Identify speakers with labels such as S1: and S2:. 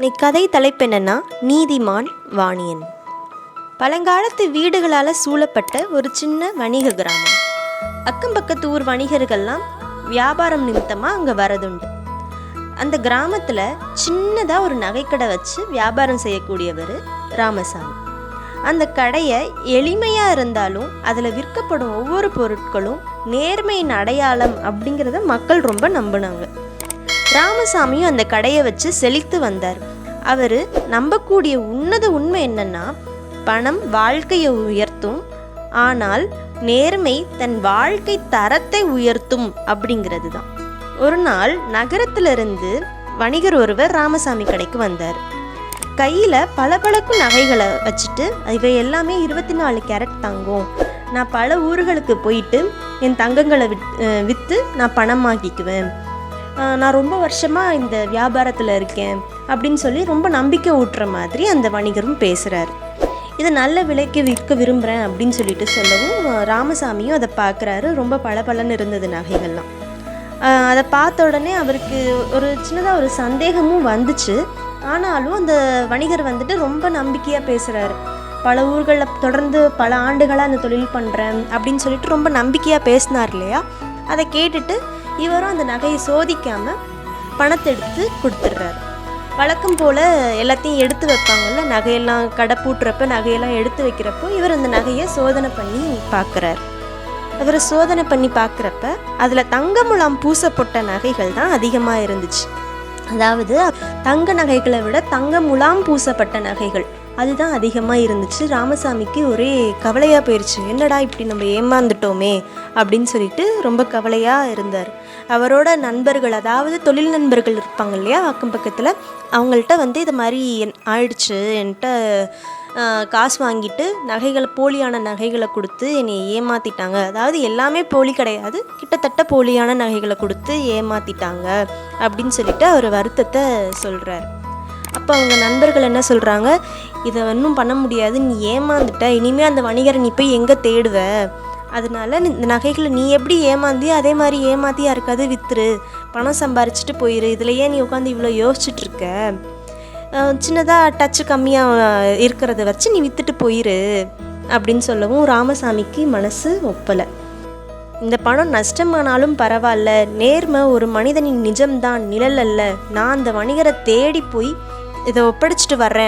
S1: இன்னைக்கு கதை தலைப்பு என்னன்னா நீதிமான் வாணியன். பழங்காலத்து வீடுகளால் சூழப்பட்ட ஒரு சின்ன வணிக கிராமம். அக்கம் பக்கத்து ஊர் வணிகர்கள்லாம் வியாபாரம் நிமித்தமாக அங்கே வரதுண்டு. அந்த கிராமத்தில் சின்னதாக ஒரு நகைக்கடை வச்சு வியாபாரம் செய்யக்கூடியவர் ராமசாமி. அந்த கடையை எளிமையாக இருந்தாலும் அதில் விற்கப்படும் ஒவ்வொரு பொருட்களும் நேர்மையின் அடையாளம் அப்படிங்கிறத மக்கள் ரொம்ப நம்பினாங்க. ராமசாமியும் அந்த கடையை வச்சு செழித்து வந்தார். அவர் நம்பக்கூடிய உன்னத உண்மை என்னன்னா பணம் வாழ்க்கையை உயர்த்தும் ஆனால் நேர்மை தன் வாழ்க்கை தரத்தை உயர்த்தும் அப்படிங்கிறது தான் ஒரு நாள் நகரத்திலிருந்து வணிகர் ஒருவர் ராமசாமி கடைக்கு வந்தார். கையில் பளபளக்கும் நகைகளை வச்சுட்டு இவை எல்லாமே இருபத்தி நாலு கேரட் தங்கும். நான் பல ஊர்களுக்கு போயிட்டு என் தங்கங்களை வித் விற்று நான் பணமாக்கிக்குவேன் வாங்கிக்குவேன். நான் ரொம்ப வருஷமாக இந்த வியாபாரத்தில் இருக்கேன். அப்படின்னு சொல்லி ரொம்ப நம்பிக்கை ஊட்டுற மாதிரி அந்த வணிகரும் பேசுகிறாரு இதை நல்ல விலைக்கு விற்க விரும்புகிறேன் அப்படின்னு சொல்லிட்டு சொல்லவும் ராமசாமியும் அதை பார்க்குறாரு. ரொம்ப பளபளன்னு இருந்தது நகைகள்லாம். அதை பார்த்த உடனே அவருக்கு ஒரு சின்னதாக ஒரு சந்தேகமும் வந்துச்சு. ஆனாலும் அந்த வணிகர் வந்துட்டு ரொம்ப நம்பிக்கையாக பேசுகிறாரு பல ஊர்களில் தொடர்ந்து பல ஆண்டுகளாக அந்த தொழில் பண்ணுறேன் அப்படின்னு சொல்லிட்டு ரொம்ப நம்பிக்கையாக பேசினார் இல்லையா? அதை கேட்டுட்டு இவரும் அந்த நகையை சோதிக்காமல் பணத்தை எடுத்து கொடுத்துட்றாரு. வழக்கம் போல் எல்லாத்தையும் எடுத்து வைப்பாங்கல்ல? நகையெல்லாம் கடை பூட்டுறப்ப நகையெல்லாம் எடுத்து வைக்கிறப்போ இவர் அந்த நகையை சோதனை பண்ணி பார்க்குறாரு. இவர் சோதனை பண்ணி பார்க்குறப்ப அதில் தங்க முலாம் பூசப்பட்ட நகைகள் தான் அதிகமாக இருந்துச்சு. அதாவது தங்க நகைகளை விட தங்க முலாம் பூசப்பட்ட நகைகள் அதுதான் அதிகமாக இருந்துச்சு. ராமசாமிக்கு ஒரே கவலையாக போயிடுச்சு என்னடா இப்படி நம்ம ஏமாந்துட்டோமே அப்படின்னு சொல்லிட்டு ரொம்ப கவலையாக இருந்தார். அவரோட நண்பர்கள் அதாவது தொழில் நண்பர்கள் இருப்பாங்க இல்லையா அக்கம் பக்கத்தில் அவங்கள்ட்ட வந்து இது மாதிரி என்- ஆயிடுச்சு. என்கிட்ட காசு வாங்கிட்டு நகைகளை போலியான நகைகளை கொடுத்து என்னை ஏமாற்றிட்டாங்க அதாவது எல்லாமே போலி கிடையாது. கிட்டத்தட்ட போலியான நகைகளை கொடுத்து ஏமாற்றிட்டாங்க அப்படின்னு சொல்லிட்டு அவர் வருத்தத்தை சொல்கிறார் அப்போ அவங்க நண்பர்கள் என்ன சொல்கிறாங்க இதை ஒன்றும் பண்ண முடியாது. நீ ஏமாந்துட்ட. இனிமேல் அந்த வணிகரை நீ போய் எங்கே தேடுவ? அதனால இந்த நகைகளை நீ எப்படி ஏமாந்தியோ அதே மாதிரி ஏமாத்தி யாருக்காவது வித்துரு. பணம் சம்பாரிச்சிட்டு போயிரு. இதுலையே நீ உட்காந்து இவ்வளோ யோசிச்சுட்ருக்க? சின்னதாக டச்சு கம்மியாக இருக்கிறத வச்சு நீ விற்றுட்டு போயிரு. அப்படின்னு சொல்லவும் ராமசாமிக்கு மனசு ஒப்பலை. இந்த பணம் நஷ்டமானாலும் பரவாயில்ல நேர்மை ஒரு மனிதனின் நிஜம்தான். நிழல் அல்ல. நான் அந்த வணிகரை தேடி போய் இதை ஒப்படைச்சிட்டு வர்றேன்.